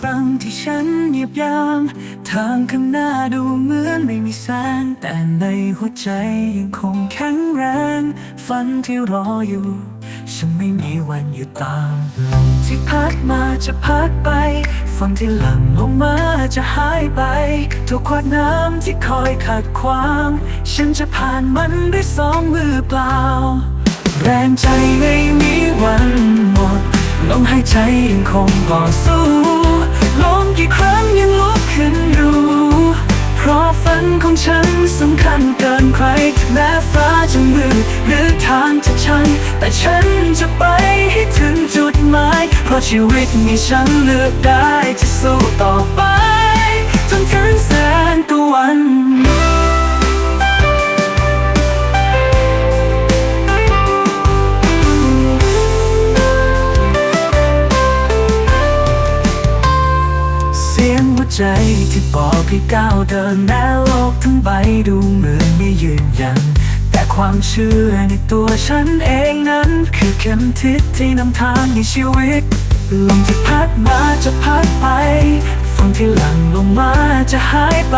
ครั้งที่ฉันเหยียบยามทางข้างหน้าดูเหมือนไม่มีแสงแต่ในหัวใจยังคงแข็งแรง ฝันที่รออยู่ ฉันไม่มีวันหยุดตามลมที่พัดมาจะพัดไปฝนที่หลั่งลงมาจะหายไปทุกขวดน้ำที่คอยขัดขวาง ฉันจะผ่านมันด้วยสองมือเปล่า แรงใจไม่มีวันหมดลมหายใจยังคงต่อสู้ ล้มกี่ครั้งยังลุกขึ้นอยู่ เพราะฝันของฉันสำคัญเกินใครถึงแม้ฟ้าจะมืดหรือทางจะชัน แต่ฉันจะไปให้ถึงจุดหมาย เพราะชีวิตมีฉันเลือกได้จะสู้ต่อไป จนถึงแสนตะวัน ใจที่บอกให้ก้าวเดินแม้โลกทั้งใบดูเหมือนไม่ยืนยัน แต่ความเชื่อในตัวฉันเองนั้น คือเข็มทิศที่นำทางในชีวิตลมที่พัดมาจะพัดไปฝนที่หลั่งลงมาจะหายไป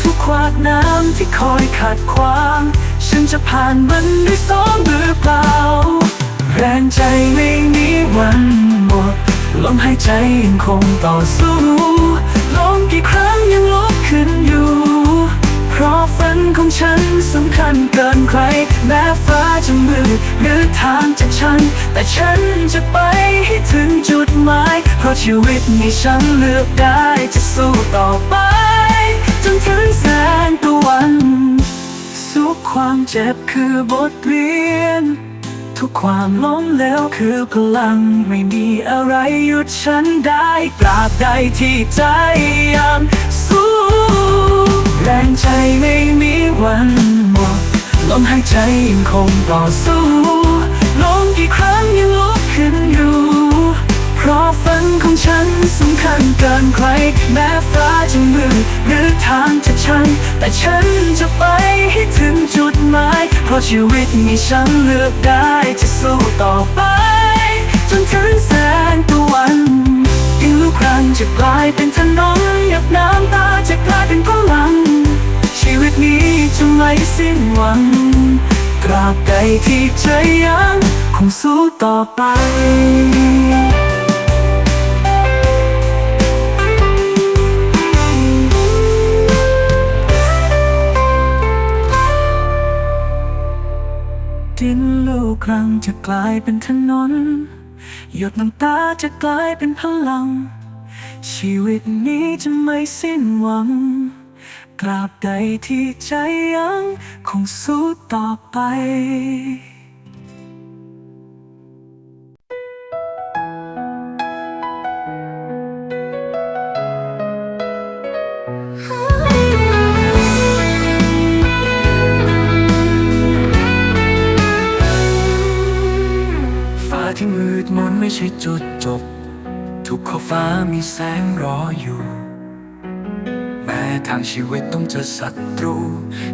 ทุกขวากน้ำที่คอยขัดขวาง ฉันจะผ่านมันด้วยสองมือเปล่า แรงใจไม่มีวัน ลมหายใจยังคงต่อสู้ลมกี่ครั้งยังลุกขึ้นอยู่ เพราะฝันของฉันสำคัญเกินใคร แม้ฟ้าจะมืดหรือทางจะชัน แต่ฉันจะไปให้ถึงจุดหมาย เพราะชีวิตมีฉันเลือกได้จะสู้ต่อไป จนถึงแสงตะวัน สุขความเจ็บคือบทเรียน ทุกความล้มเหลวคือพลังไม่มีอะไรหยุดฉันได้ตราบใดที่ใจยังสู้แรงใจไม่มีวันหมดลมหายใจยังคงต่อสู้ลมกี่ครั้งยังลุกขึ้นอยู่ เพราะฝันของฉันสำคัญเกินใครแม้ ฟ้าจะมืดหรือทางจะชัน แต่ฉันจะไปให้ถึงจุดหมาย เพราะชีวิตมีฉันเลือกได้จะสู้ต่อไป จนถึงแสงตะวันอีกลูกครั้งจะกลายเป็นถนนหยับน้ำตาจะกลายเป็นพลัง ชีวิตนี้จะไม่สิ้นหวังตราบใดที่ใจยังคงสู้ต่อไป ดินลูกครั้งจะกลายเป็นถนน หยดน้ำตาจะกลายเป็นพลัง ชีวิตนี้จะไม่สิ้นหวังกราบใดที่ใจยังคงสู้ต่อไป ไม่ใช่จุดจบ ทุกขอฟ้ามีแสงรออยู่ แม้ทางชีวิตต้องเจอศัตรู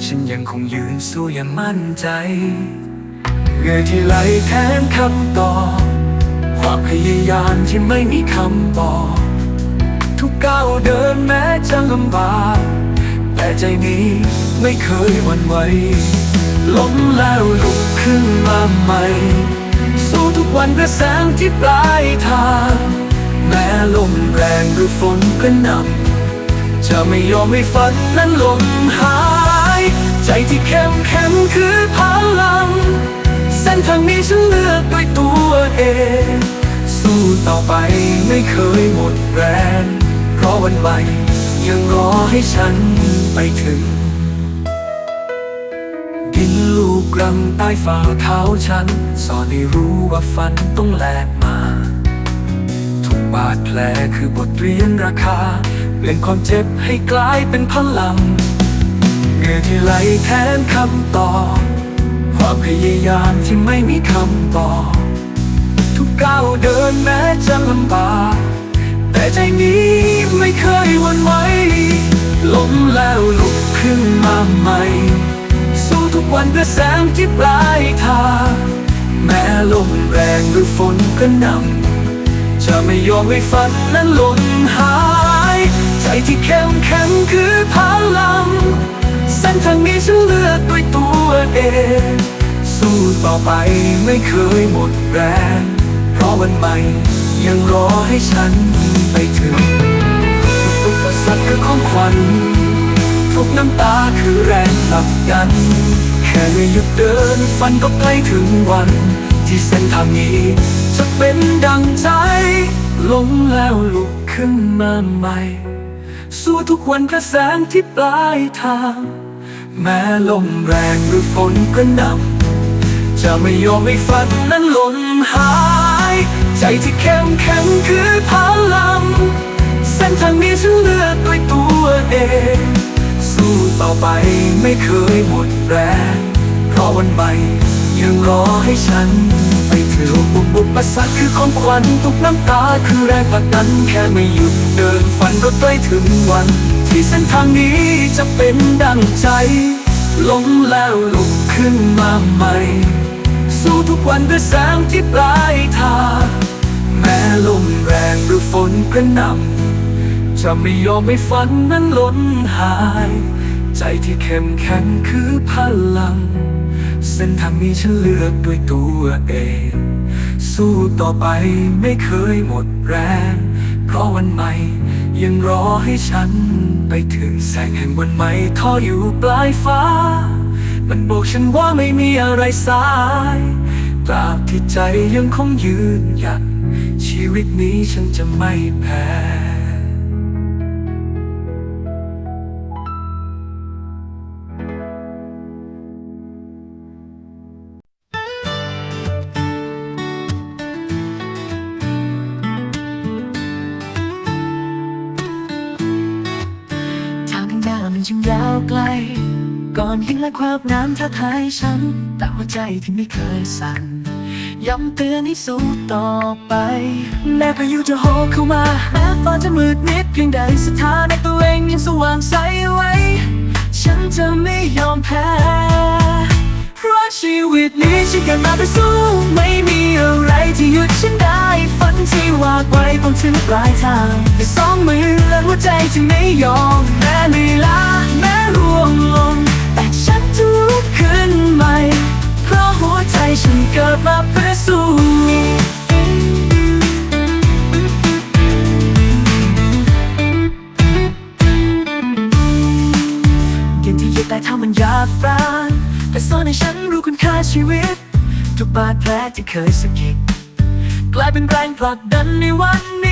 ฉันยังคงยืนสู้อย่างมั่นใจเหงื่อที่ไหลแทนคำตอบความพยายามที่ไม่มีคำบอก ทุกก้าวเดินแม้จะลำบากแต่ใจนี้ไม่เคยหวั่นไหวล้มแล้วลุกขึ้นมาใหม่ ทุกวันเพื่อแสงที่ปลายทาง แม้ลมแรงหรือฝนก็นำจะไม่ยอมให้ฝันนั้นลมหาย ใจที่เข้มแข็งคือพลัง เส้นทางนี้ฉันเลือกด้วยตัวเอง สู้ต่อไปไม่เคยหมดแรง เพราะวันใหม่ยังรอให้ฉันไปถึง กรังใต้ฝ่าเท้าฉัน สอนให้รู้ว่าฝันต้องแลกมา ทุกบาดแผลคือบทเรียนราคา เปลี่ยนความเจ็บให้กลายเป็นพลังเงื่อที่ไหลแทนคำตอบความพยายามที่ไม่มีคำบอกทุกก้าวเดินแม้จะลำบากแต่ใจนี้ไม่เคยหวั่นไหวล้มแล้วลุกขึ้นมาใหม่ กวันเพื่อแสงที่ปลายทาง แม้ลมแรงหรือฝนก็นำจะไม่ยอมให้ฝันนั้นหล่นหาย ใจที่เข้มแข็งคือพลังเส้นทางนี้ฉันเลือกด้วยตัวเอง สู้ต่อไปไม่เคยหมดแรง เพราะวันใหม่ยังรอให้ฉันไปถึงทุกอุปสรรคคือของขวัญทุกน้ำตาคือแรงผลักดัน ค่ไม่หยุดเดินฝันก็ใกล้ถึงวัน ที่เส้นทางนี้ จะเป็นดังใจลงแล้วลุกขึ้นมาใหม่ สู้ทุกวันกระแสงที่ปลายทาง แม้ลมแรงหรือฝนกระหน่ำจะไม่ยอมให้ฝันนั้นหล่นหาย ใจที่เข้มแข็งคือพลังเส้นทางนี้ฉันเลือก ไม่เคยหมดแรงเพราะวันใหม่ยังรอให้ฉัน ไปถึงทุกอุปสรรคคือของขวัญทุกน้ำตาคือแรงผลักดันแค่ไม่หยุดเดินฝันก็ใกล้ถึงวัน ที่เส้นทางนี้จะเป็นดังใจลงแล้วลุกขึ้นมาใหม่ สู้ทุกวันด้วยแสงที่ปลายทางแม้ลมแรงหรือฝนกระหน่ำจะไม่ยอมให้ฝันนั้นล้นหาย ใจที่เข้มแข็งคือพลัง เส้นทางนี้ฉันเลือกด้วยตัวเอง สู้ต่อไปไม่เคยหมดแรง เพราะวันใหม่ยังรอให้ฉัน ไปถึงแสงแห่งวันใหม่ทออยู่ปลายฟ้า มันบอกฉันว่าไม่มีอะไรสายตราบที่ใจยังคงยืนหยัดชีวิตนี้ฉันจะไม่แพ้ จึงยาวไกล ก่อนหินและความน้ำท้าทายฉัน แต่หัวใจที่ไม่เคยสั่นย้ำเตือนให้สู้ต่อไปแม้พายุจะโหมเข้ามาแม้ฟ้าจะมืดมิดเพียงใดสถานะตัวเองยังสว่างใสไว้ ฉันจะไม่ยอมแพ้เพราะชีวิตนี้ฉันเกิดมาเพื่อสู้ ไม่มีอะไรที่หยุดฉันได้ฝันที่วาดไว้ต้องถึงปลายทาง วใจที่ไม่ยอมแม้เหนื่ลาแม้ร่วงลง แต่ฉันจะลุกขึ้นใหม่ เพราะหัวใจฉันเกิดมาเพื่อสู้เกมที่ยึดแต่ถ้ามันยากปรานแต่สอนให้ฉันรู้คุณค่าชีวิต ทุกบาดแผลที่เคยสะกิดกลายเป็นแรงผลักดันในวันนี้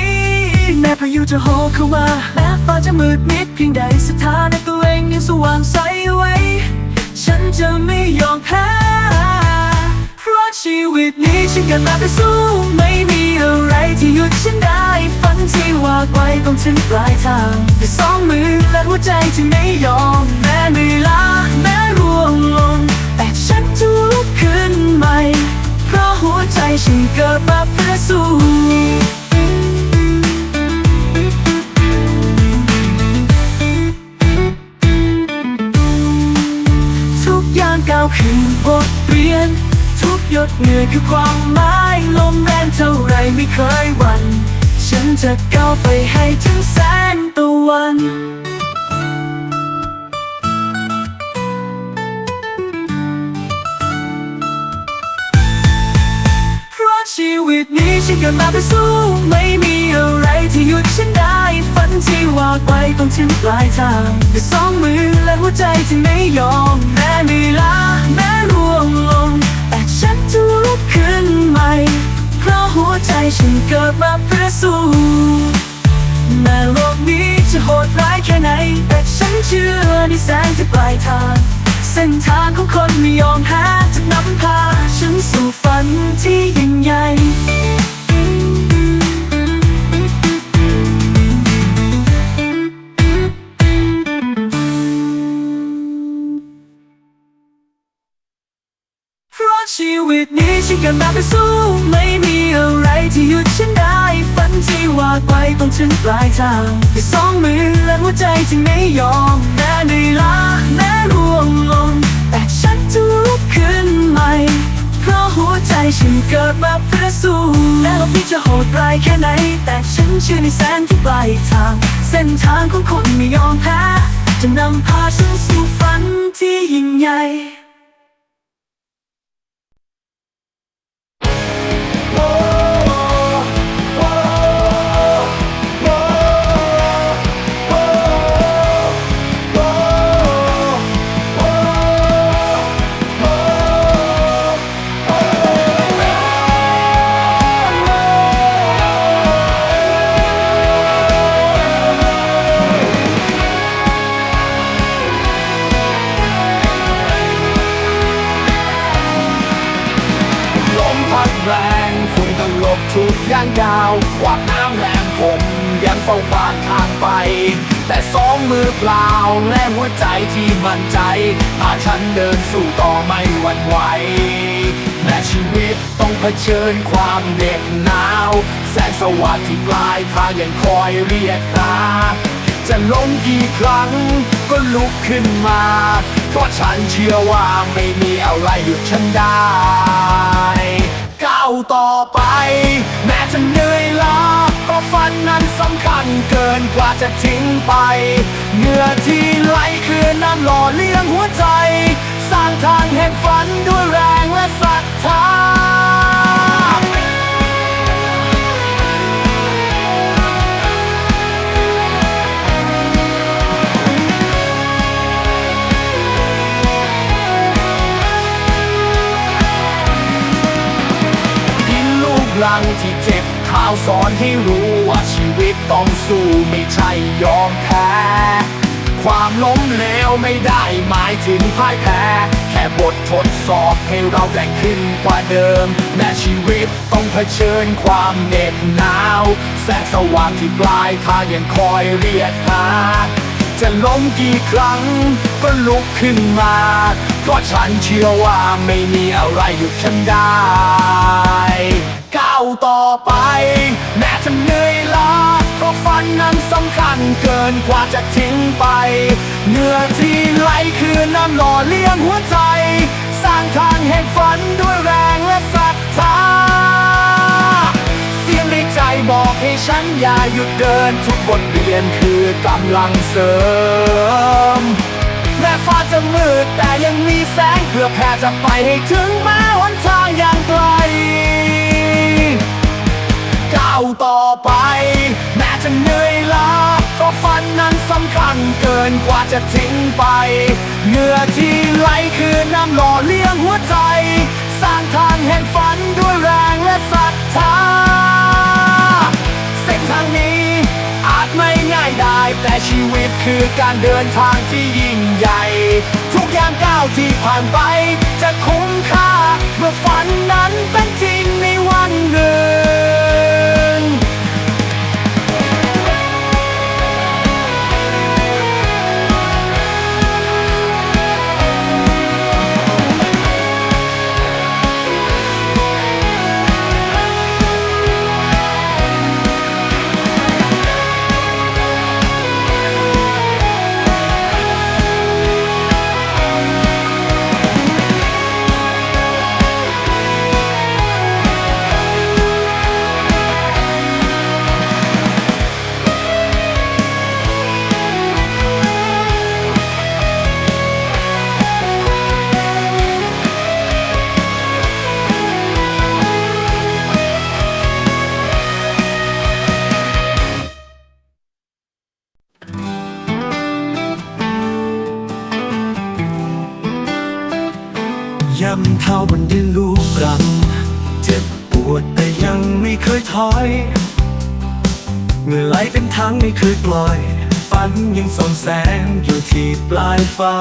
แม้พายุจะโหมเข้ามา แม้ฟ้าจะมืดมิดเพียงใดสถานะตัวเองยังสว่างใสไว้ ฉันจะไม่ยอมแพ้ เพราะชีวิตนี้ฉันเกิดมาเพื่อสู้ไม่มีอะไรที่หยุดฉันได้ ฝันที่วาดไว้ต้องถึงปลายทางด้วยสองมือและหัวใจที่ไม่ยอม แม้เหนื่อยล้าแม้ร่วงลง แต่ฉันจะลุกขึ้นใหม่ เพราะหัวใจฉันเกิดมาเพื่อสู้ เหงื่อยคือความหมายลมแรงเท่าไรไม่เคยวัน ฉันจะก้าวไปให้ถึงแสงตะวันเพราะชีวิตนี้ฉันเกิดมาเพื่อสู้ ไม่มีอะไรที่หยุดฉันได้ ฝันที่วาดไว้ต้องถึงปลายทางด้วยสองมือและหัวใจที่ไม่ยอม แม้เหนื่อยล้าแม้ร่วงลง เพราะหัวใจฉันเกิดมาเพื่อสู้แม้โลกนี้จะโหดร้ายแค่ไหน แต่ฉันเชื่อในแสงที่ปลายทาง เส้นทางของคนไม่ยอมแพ้จะนำพา ฉันสู่ฝันที่ยิ่งใหญ่ ชีวิตนี้ฉันเกิดมาเพื่อสู้ ไม่มีอะไรที่หยุดฉันได้ ฝันที่วาดไว้ต้องถึงปลายทางด้วยสองมือและหัวใจที่ไม่ยอมแม้เหนื่อยล้าแม้ร่วงลง แต่ฉันจะลุกขึ้นใหม่ เพราะหัวใจฉันเกิดมาเพื่อสู้แม้โลกนี้จะโหดร้ายแค่ไหน แต่ฉันเชื่อในแสงที่ปลายทาง เส้นทางของคนไม่ยอมแพ้จะนำพาฉันสู่ฝันที่ยิ่งใหญ่ ยางดาวกวาดน้ำแรงผมยังเฝ้าบานทางไป แต่สองมือเปล่าและหัวใจที่มั่นใจพาฉันเดินสู่ต่อไม่หวั่นไหวแม้ชีวิตต้องเผชิญความเหน็บหนาว แสงสว่างที่ปลายทางยังคอยเรียกหาจะล้มกี่ครั้งก็ลุกขึ้นมา เพราะฉันเชื่อว่าไม่มีอะไรหยุดฉันได้ ก้าวต่อไป แม้จะเหนื่อยล้าเพราะฝันนั้นสำคัญเกินกว่าจะทิ้งไปเหงื่อที่ไหลคือน้ำหล่อเลี้ยงหัวใจ สร้างทางแห่งฝันด้วยแรงและศรัทธาำลังที่เจ็บเท้าสอนให้รู้ว่าชีวิตต้องสู้ไม่ใช่ยอมแพ้ ความล้มเหลวไม่ได้หมายถึงพ่ายแพ้ แค่บททดสอบให้เราแกร่งขึ้นกว่าเดิม แม้ชีวิตต้องเผชิญความเหน็บหนาว แสงสว่างที่ปลายทางยังคอยเรียกหาจะล้มกี่ครั้งก็ลุกขึ้นมา เพราะฉันเชื่อว่าไม่มีอะไรหยุดฉันได้ ก้าวต่อไป แม้จะเหนื่อยล้าเพราะฝันนั้นสำคัญเกินกว่าจะทิ้งไปเหงื่อที่ไหลคือน้ำหล่อเลี้ยงหัวใจ สร้างทางแห่งฝันด้วยแรงและศรัทธาเสียงในใจบอกให้ฉันอย่าหยุดเดินทุกบทเรียนคือกำลังเสริมแม้ฟ้าจะมืดแต่ยังมีแสงเพื่อแผ่จะไปให้ถึงแม้หนทางยังไกล ก้าวต่อไป แม้จะเหนื่อยล้าเพราะฝันนั้นสำคัญเกินกว่าจะทิ้งไปเหงื่อที่ไหลคือน้ำหล่อเลี้ยงหัวใจ สร้างทางแห่งฝันด้วยแรงและศรัทธาเส้นทางนี้อาจไม่ง่ายได้แต่ชีวิตคือการเดินทางที่ยิ่งใหญ่ ทุกอย่างก้าวที่ผ่านไป จะคุ้มค่า เมื่อฝันนั้นเป็นจริงในวันหนึ่ง ย่ำเท้าบนดินลูกรัง เจ็บปวดแต่ยังไม่เคยถอยเมื่อไหลเป็นทางไม่เคยปล่อย ฝันยังส่องแสงอยู่ที่ปลายฟ้า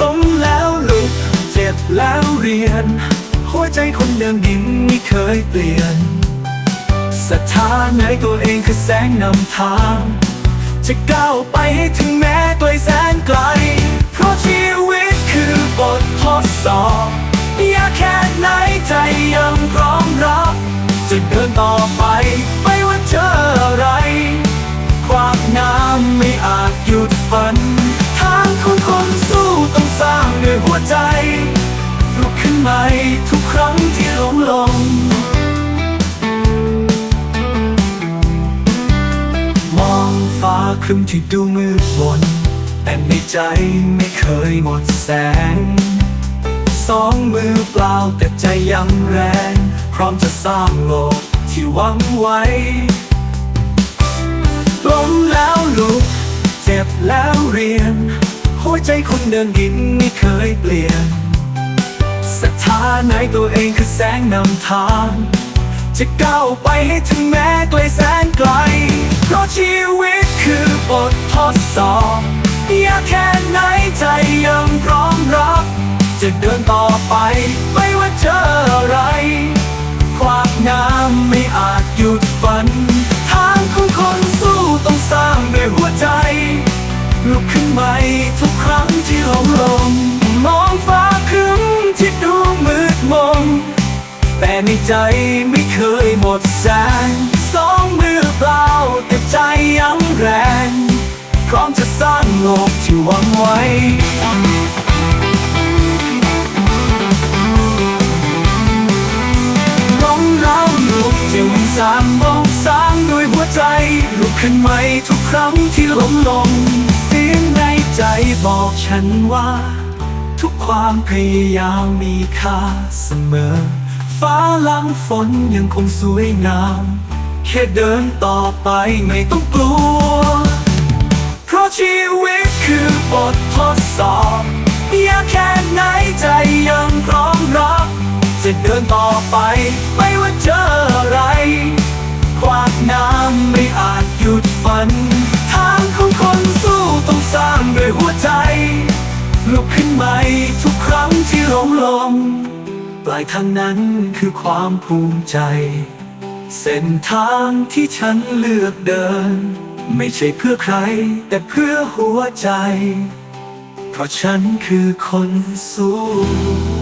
ล้มแล้วลุกเจ็บแล้วเรียน หัวใจคนเดิมดินไม่เคยเปลี่ยนศรัทธาในตัวเองคือแสงนำทาง จะก้าวไปให้ถึงแม้ไกลแสนไกล เพราะชีวิต บททดสอบยากแค่ไหนใจยังพร้อมรับ จะเดินต่อไปไม่ว่าเจออะไร ความงามไม่อาจหยุดฝัน ทางคนคนสู้ต้องสร้างด้วยหัวใจลุกขึ้นใหม่ทุกครั้งที่ล้มลง มองฟ้าครึ้มที่ดูมืดมน แต่ในใจไม่เคยหมดแสง สองมือเปล่าแต่ใจยังแรง พร้อมจะสร้างโลกที่หวังไว้ล้มแล้วลุก เจ็บแล้วเรียน หัวใจคนเดินดินไม่เคยเปลี่ยนศรัทธาในตัวเองคือแสงนำทาง จะก้าวไปให้ถึงแม้ไกลแสนไกล เพราะชีวิตคือบททดสอบ ยากแค่ไหนใจยังพร้อมรับ จะเดินต่อไปไม่ว่าเจออะไร ความงามไม่อาจหยุดฝัน ทางของคนสู้ต้องสร้างด้วยหัวใจ ลุกขึ้นใหม่ทุกครั้งที่เราลงมองฟ้าครึ้มที่ดูมืดมนแต่ในใจไม่เคยหมดแสงสองมือเปล่าแต่ใจยังแรง ร้อมจะสร้างโลกที่หวังไว้ล้มแล้วลุกจะวิ่งสร้างมองสร้างด้วยหัวใจ ลุกขึ้นใหม่ทุกครั้งที่ล้มลง เสียงในใจบอกฉันว่า ทุกความพยายามมีค่าเสมอ ฟ้าหลังฝนยังคงสวยงาม แค่เดินต่อไปไม่ต้องกลัว ราะชีวิตคือบททดสอบอยากแค่ไหนใจยังพร้อมรับ จะเดินต่อไปไม่ว่าเจออะไร ความน้ำไม่อาจหยุดฝัน ทางของคนสู้ต้องสร้างด้วยหัวใจ ลุกขึ้นใหม่ทุกครั้งที่ล้มลงปลายทางนั้นคือความภูมิใจ เส้นทางที่ฉันเลือกเดิน ไม่ใช่เพื่อใคร แต่เพื่อหัวใจ เพราะฉันคือคนสู้